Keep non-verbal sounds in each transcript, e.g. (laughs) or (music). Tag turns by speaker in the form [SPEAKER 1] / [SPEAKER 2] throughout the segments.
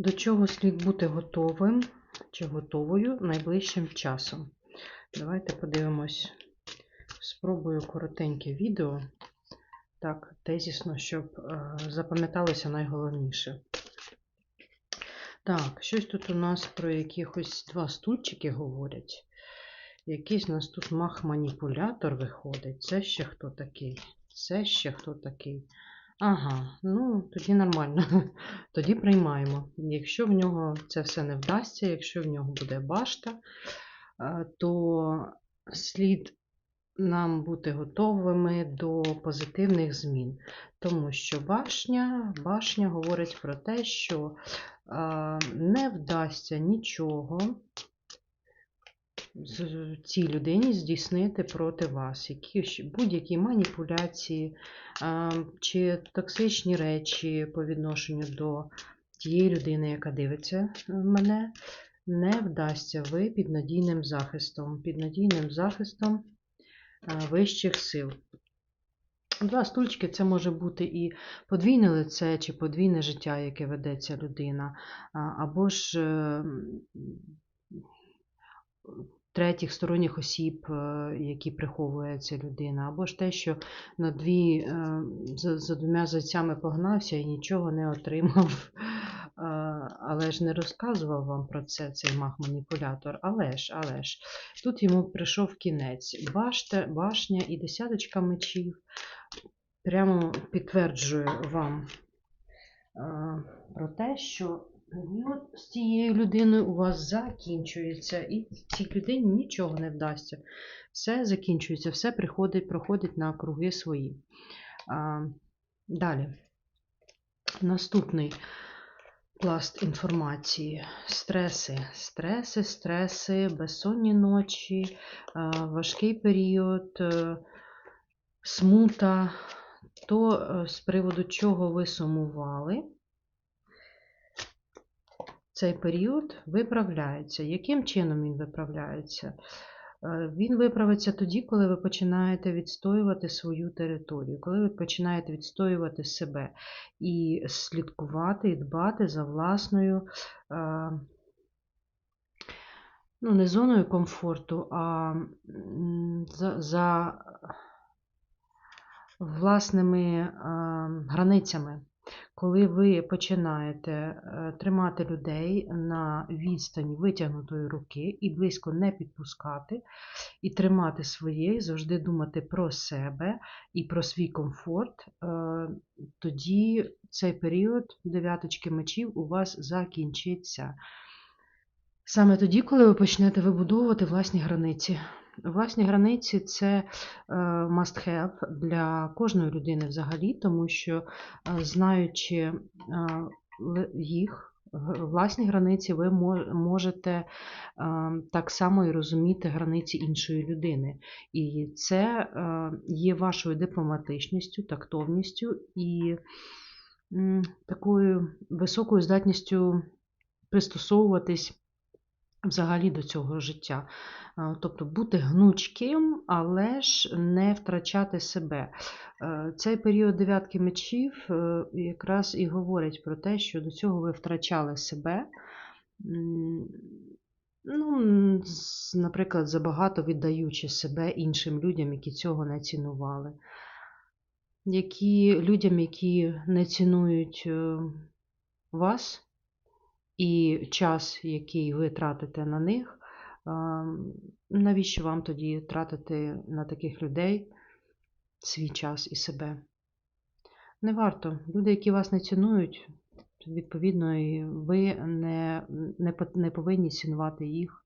[SPEAKER 1] До чого слід бути готовим чи готовою найближчим часом? Давайте подивимось. Спробую коротеньке відео. Так, тезісно, щоб е, запам'яталося найголовніше. Так, щось тут у нас про якихось два стульчики говорять. Якийсь у нас тут мах-маніпулятор виходить. Це ще хто такий? Це ще хто такий? Ага, ну тоді нормально. (laughs) Тоді приймаємо. Якщо в нього це все не вдасться, якщо в нього буде башта, е, то слід нам бути готовими до позитивних змін. Тому що башня, башня говорить про те, що е, не вдасться нічого цій людині здійснити проти вас. Які, будь-які маніпуляції чи токсичні речі по відношенню до тієї людини, яка дивиться мене, не вдасться ви під надійним захистом, під надійним захистом вищих сил. Два стульчики це може бути і подвійне лице, чи подвійне життя, яке ведеться людина, або ж е, третіх сторонніх осіб, е, які приховує ця людина, або ж те, що на дві е, за, за двома зайцями погнався і нічого не отримав. Е, Але ж не розказував вам про це цей маг-маніпулятор. Але ж, але ж, тут йому прийшов кінець. Башта, башня і десяточка мечів прямо підтверджує вам про те, що період з цією людиною у вас закінчується, і цій людині нічого не вдасться. Все закінчується, все приходить, проходить на круги свої. А, далі. Наступний пласт інформації. Стреси, стреси, стреси, безсонні ночі, важкий період, е, смута, то е, з приводу чого ви сумували цей період виправляється. Яким чином він виправляється? Е, Він виправиться тоді, коли ви починаєте відстоювати свою територію, коли ви починаєте відстоювати себе і слідкувати і дбати за власною, е, ну, не зоною комфорту, а за, за власними е, границями коли ви починаєте е, тримати людей на відстані витягнутої руки і близько не підпускати, і тримати своє, і завжди думати про себе і про свій комфорт, е, тоді цей період дев'яточки мечів у вас закінчиться. Саме тоді, коли ви почнете вибудовувати власні границі. Власні границі це е, must have для кожної людини взагалі, тому що е, знаючи е, їх, власні границі, ви можете так само і розуміти границі іншої людини. І це є вашою дипломатичністю, тактовністю і такою високою здатністю пристосовуватись взагалі до цього життя. Е, Тобто бути гнучким, але ж не втрачати себе. Е, Цей період дев'ятки мечів е, якраз і говорить про те, що до цього ви втрачали себе. Ну, наприклад, забагато віддаючи себе іншим людям, які цього не цінували. Які людям, які не цінують вас і час, який ви тратите на них, навіщо вам тоді тратити на таких людей свій час і себе? Не варто. Люди, які вас не цінують, відповідно, і ви не, не, не повинні цінувати їх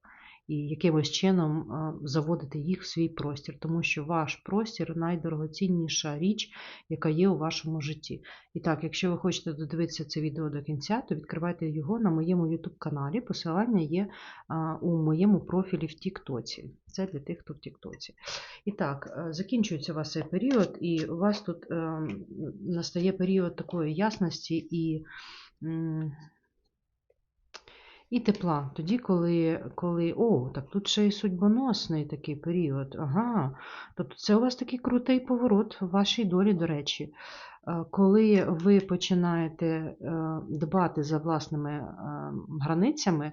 [SPEAKER 1] і якимось чином заводити їх в свій простір, тому що ваш простір найдорогоцінніша річ, яка є у вашому житті. І так, якщо ви хочете додивитися це відео до кінця, то відкривайте його на моєму YouTube каналі. Посилання є у моєму профілі в Тіктоці. Це для тих, хто в Тіктоці. І так, е, закінчується у вас цей період, і у вас тут е, настає період такої ясності і. І тепла. Тоді, коли, коли. О, так тут ще й судьбоносний такий період. Ага. Тобто це у вас такий крутий поворот в вашій долі, до речі. Е, Коли ви починаєте е, дбати за власними е, границями,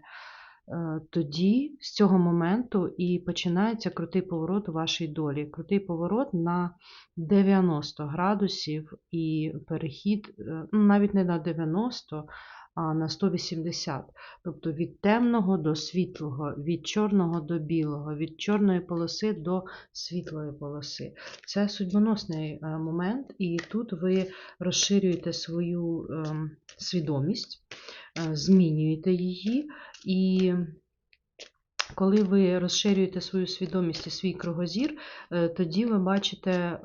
[SPEAKER 1] тоді з цього моменту і починається крутий поворот у вашій долі. Крутий поворот на 90 градусів і перехід навіть не на 90, а на 180. Тобто від темного до світлого, від чорного до білого, від чорної полоси до світлої полоси. Це судьбоносний е, момент, і тут ви розширюєте свою ем, свідомість, е, змінюєте її, і коли ви розширюєте свою свідомість і свій кругозір, е, тоді ви бачите, е,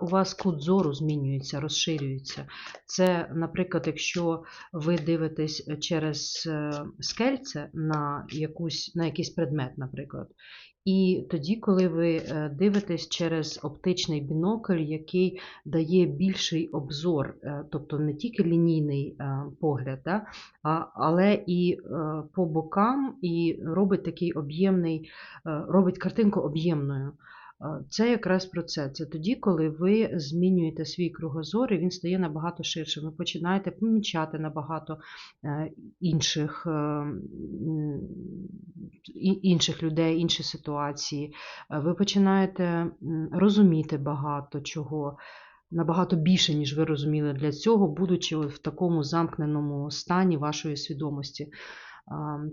[SPEAKER 1] у вас кут зору змінюється, розширюється. Це, наприклад, якщо ви дивитесь через е, скельце на, якусь, на якийсь предмет, наприклад. І тоді, коли ви е, дивитесь через оптичний бінокль, який дає більший обзор, е, тобто не тільки лінійний е, погляд, да, але і по бокам, і робить такий об'ємний, робить картинку об'ємною. Це якраз про це. Це тоді, коли ви змінюєте свій кругозор, і він стає набагато ширшим. Ви починаєте помічати набагато е, інших, е, інших людей, інші ситуації. Е, Ви починаєте розуміти багато чого. Набагато більше, ніж ви розуміли для цього, будучи в такому замкненому стані вашої свідомості.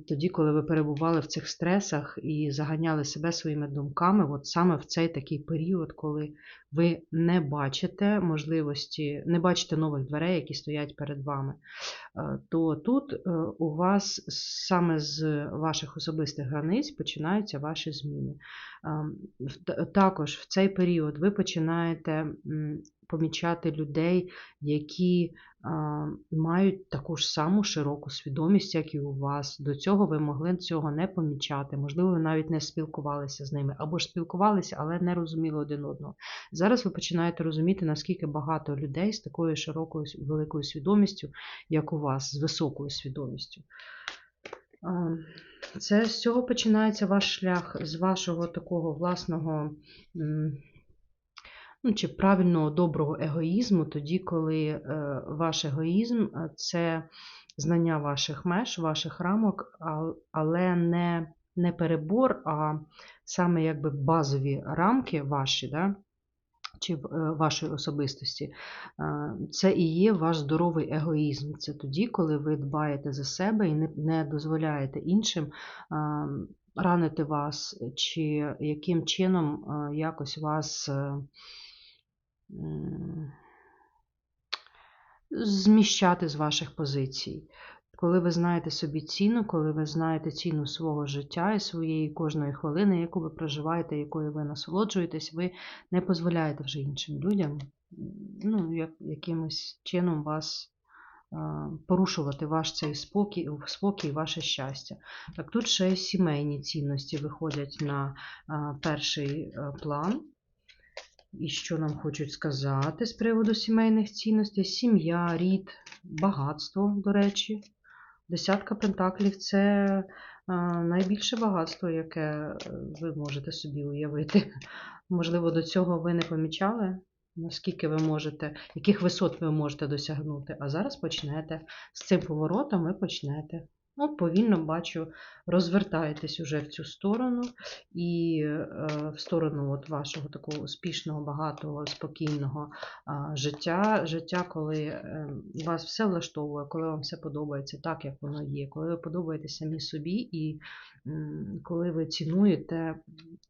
[SPEAKER 1] Тоді, коли ви перебували в цих стресах і заганяли себе своїми думками, от саме в цей такий період, коли ви не бачите можливості, не бачите нових дверей, які стоять перед вами, е, то тут е, у вас саме з ваших особистих границь починаються ваші зміни. Ем, Також в цей період ви починаєте помічати людей, які мають таку ж саму широку свідомість, як і у вас. До цього ви могли цього не помічати. Можливо, ви навіть не спілкувалися з ними, або ж спілкувалися, але не розуміли один одного. Зараз ви починаєте розуміти, наскільки багато людей з такою широкою великою свідомістю, як у вас, з високою свідомістю. Це з цього починається ваш шлях з вашого такого власного. Ну, чи правильного доброго егоїзму, тоді, коли е, ваш егоїзм е, це знання ваших меж, ваших рамок, але не, не перебор, а саме якби базові рамки ваші, да? чи е, вашої особистості, це і є ваш здоровий егоїзм. Це тоді, коли ви дбаєте за себе і не, дозволяєте іншим ранити вас, чи яким чином якось вас зміщати з ваших позицій. Коли ви знаєте собі ціну, коли ви знаєте ціну свого життя і своєї кожної хвилини, яку ви проживаєте, якою ви насолоджуєтесь, ви не дозволяєте вже іншим людям ну, як, якимось чином вас порушувати ваш цей спокій, спокій, ваше щастя. Так тут ще сімейні цінності виходять на перший план. І що нам хочуть сказати з приводу сімейних цінностей? Сім'я, рід, багатство, до речі. Десятка пентаклів це найбільше багатство, яке е, ви можете собі уявити. (laughs) Можливо, до цього ви не помічали, наскільки ви можете, яких висот ви можете досягнути. А зараз почнете з цим поворотом, ви почнете. Ну, повільно бачу, розвертаєтесь уже в цю сторону. І е, в сторону от вашого такого успішного, багатого, спокійного життя, життя, коли е, вас все влаштовує, коли вам все подобається так, як воно є, коли ви подобаєтесь самі собі, і коли ви цінуєте,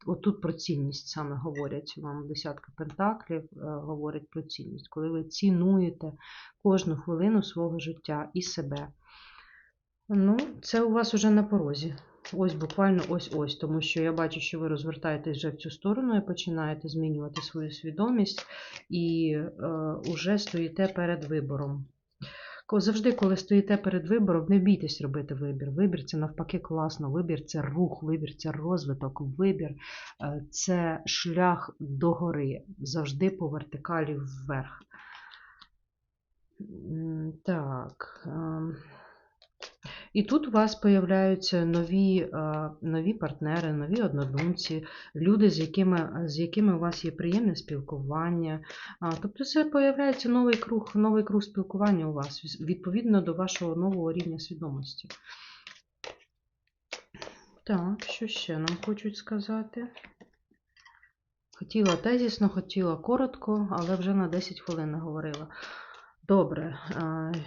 [SPEAKER 1] отут про цінність саме говорять. Вам десятка пентаклів, е, говорять про цінність, коли ви цінуєте кожну хвилину свого життя і себе. Ну, це у вас уже на порозі. Ось буквально ось-ось, тому що я бачу, що ви розвертаєтесь вже в цю сторону і починаєте змінювати свою свідомість і е, уже стоїте перед вибором. Завжди, коли стоїте перед вибором, не бійтесь робити вибір. Вибір це навпаки класно. Вибір це рух, вибір це розвиток, вибір е, це шлях до гори, завжди по вертикалі вверх. Так. І тут у вас появляються нові, е, нові партнери, нові однодумці, люди, з якими, з якими у вас є приємне спілкування. Тобто це появляється новий круг, новий круг спілкування у вас відповідно до вашого нового рівня свідомості. Так, що ще нам хочуть сказати? Хотіла тезісно, хотіла коротко, але вже на 10 хвилин наговорила. Добре,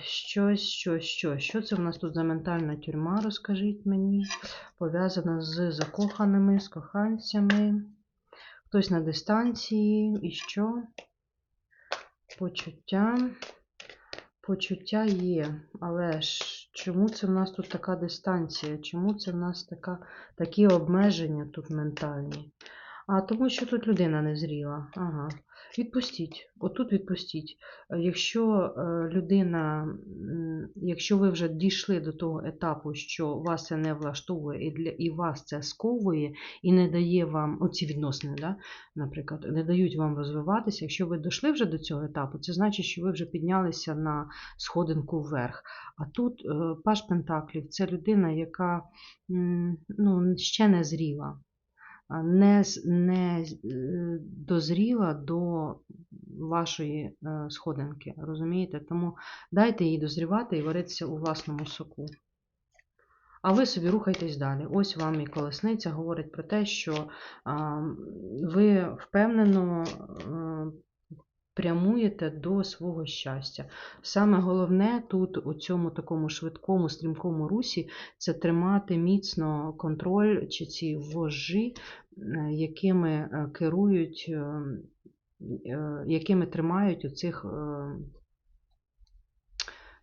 [SPEAKER 1] щось, щось, щось. Що це в нас тут за ментальна тюрма, розкажіть мені. Пов'язана з закоханими, з коханцями. Хтось на дистанції. І що? Почуття. Почуття є, але ж чому це в нас тут така дистанція? Чому це в нас така, такі обмеження тут ментальні? А тому що тут людина не зріла. Ага. Відпустіть. Отут відпустіть. Е, Якщо е, людина, якщо ви вже дійшли до того етапу, що вас це не влаштовує і, для, і вас це сковує, і не дає вам оці відносини, да, наприклад, не дають вам розвиватися. Якщо ви дійшли вже до цього етапу, це значить, що ви вже піднялися на сходинку вверх. А тут е, Паш Пентаклів це людина, яка ну, ще не зріла не, не е, дозріла до вашої е, сходинки, розумієте? Тому дайте їй дозрівати і варитися у власному соку. А ви собі рухайтесь далі. Ось вам і колесниця говорить про те, що ви впевнено е, прямуєте до свого щастя. Саме головне тут, у цьому такому швидкому, стрімкому русі, це тримати міцно контроль чи ці вожжі, е, якими е, керують, е, е, якими тримають у е,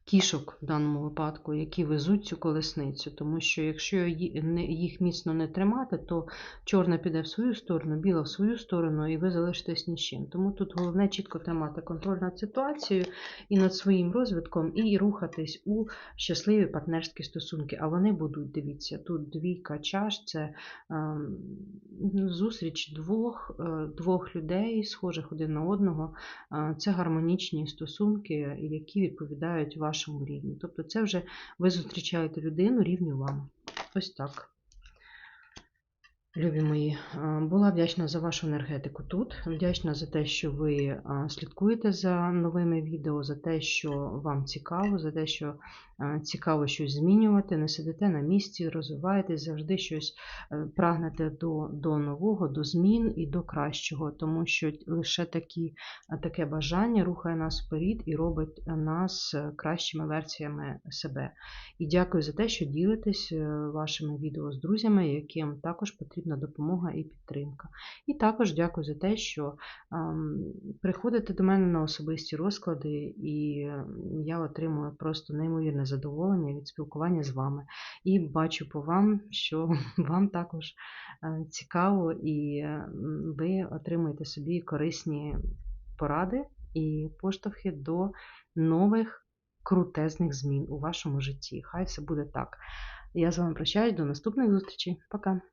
[SPEAKER 1] кішок в даному випадку, які везуть цю колесницю. Тому що якщо їх міцно не тримати, то чорна піде в свою сторону, біла в свою сторону, і ви залишитесь ні з чим. Тому тут головне чітко тримати контроль над ситуацією і над своїм розвитком, і рухатись у щасливі партнерські стосунки. А вони будуть, дивіться, тут двійка чаш це ем, зустріч двох, е, двох людей, схожих один на одного. Е, Це гармонічні стосунки, які відповідають вашому рівні. Тобто, це вже ви зустрічаєте людину рівню вам. Ось так. Любі мої, е, була вдячна за вашу енергетику тут. Вдячна за те, що ви е, слідкуєте за новими відео, за те, що вам цікаво, за те, що е, цікаво щось змінювати, не сидите на місці, розвиваєтесь, завжди щось прагнете до, до нового, до змін і до кращого, тому що лише такі, таке бажання рухає нас вперед і робить нас кращими версіями себе. І дякую за те, що ділитесь вашими відео з друзями, яким також потрібна допомога і підтримка. І також дякую за те, що ем, приходите до мене на особисті розклади, і е, я отримую просто неймовірне задоволення від спілкування з вами. І бачу по вам, що (laughs) вам також е, цікаво, і е, ви отримуєте собі корисні поради і поштовхи до нових крутезних змін у вашому житті. Хай все буде так. Я з вами прощаюсь, до наступних зустрічей. Пока!